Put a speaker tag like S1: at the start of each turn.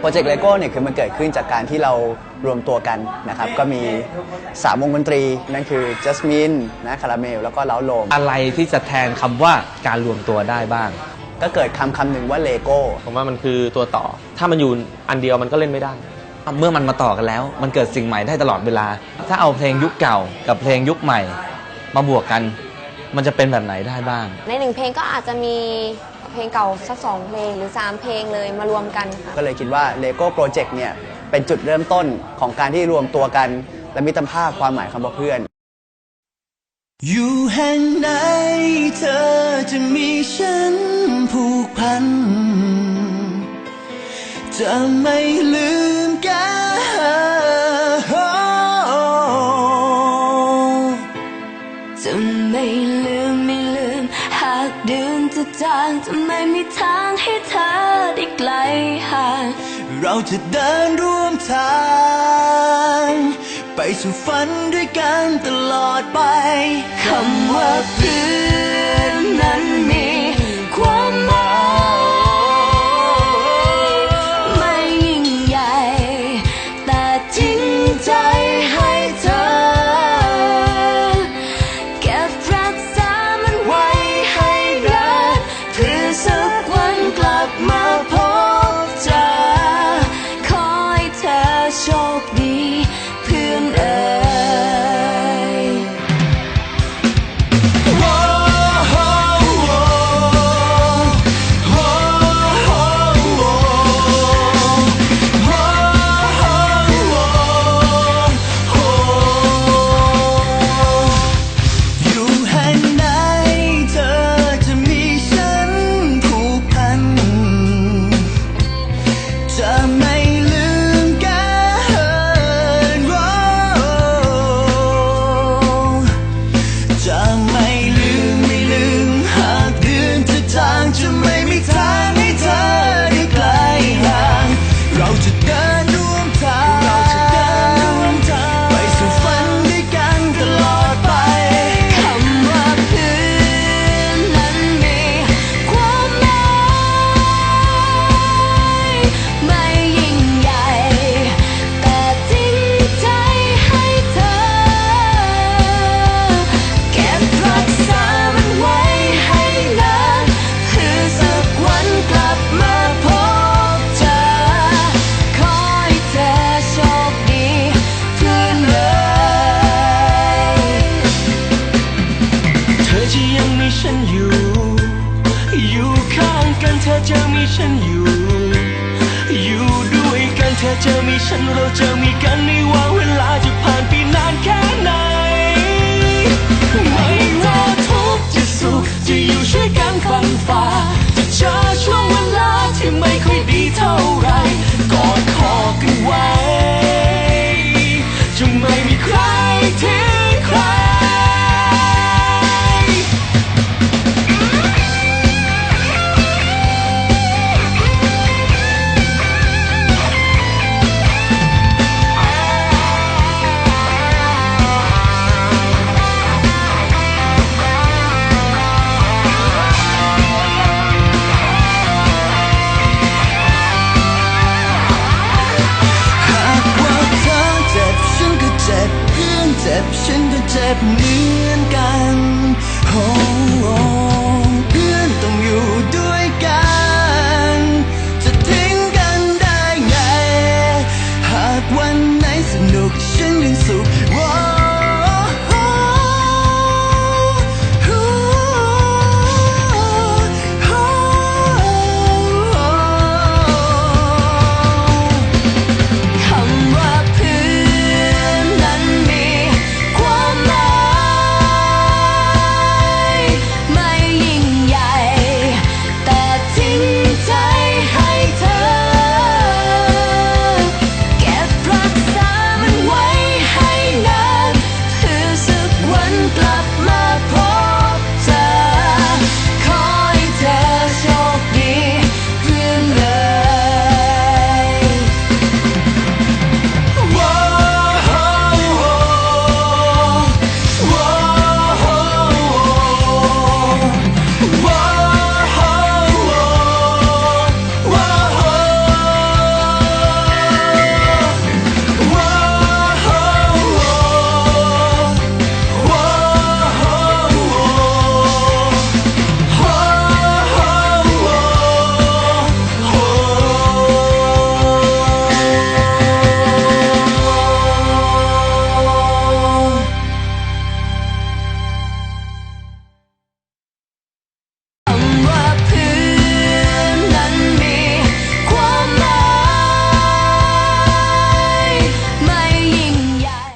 S1: โปรเจกต์เลโก้เนี่ยคือมันเกิดขึ้นจากการที่เรารวมตัวกันนะครับ ก็มีสามวงดนตรี นั่นคือจัสมินนะคาราเมลแล้วก็เล้าโลม
S2: อะไรที่จะแทนคำว่าการรวมตัวได้บ้าง
S1: ก็เกิดคำคำหนึ่งว่าเลโก้
S3: ผมว่ามันคือตัวต่อ ถ้ามันอยู่อันเดียวมันก็เล่นไม่ได้
S2: เมื่อมันมาต่อกันแล้ว มันเกิดสิ่งใหม่ได้ตลอดเวลา ถ้าเอาเพลงยุคเก่ากับเพลงยุคใหม่ มาบวกกัน มันจะเป็นแบบไหนได้บ้าง
S4: ในหนึ่งเพลงก็อาจจะมี เพลงเก่าสักสองเพลงหรือ 3 เพลงเลยมารวมกันค่ะ
S1: ก็เลยคิดว่า Lego Project เนี่ยเป็นจุดเริ่มต้นของการที่รวมตัวกัน และมิตรภาพความหมายคำว่าเพื่อน
S5: อยู่แห่งไหนเธอจะมีฉันผูกพัน จะไม่ลืม ยืน
S6: จะ
S5: จางจะไม่มีทางให้เธอได้ไกลห่างเราจะเดินร่วมทาง ไปสู่ฝันด้วยกันตลอดไป
S6: คำว่าเพื่อ จะ
S5: ยังมีฉันอยู่ อยู่ข้างกันเธอจะมีฉันอยู่ อยู่ด้วยกันเธอจะมีฉันเราจะมีกันไม่ว่าเวลาจะผ่านไป เจ็บเหมือนกันโอ้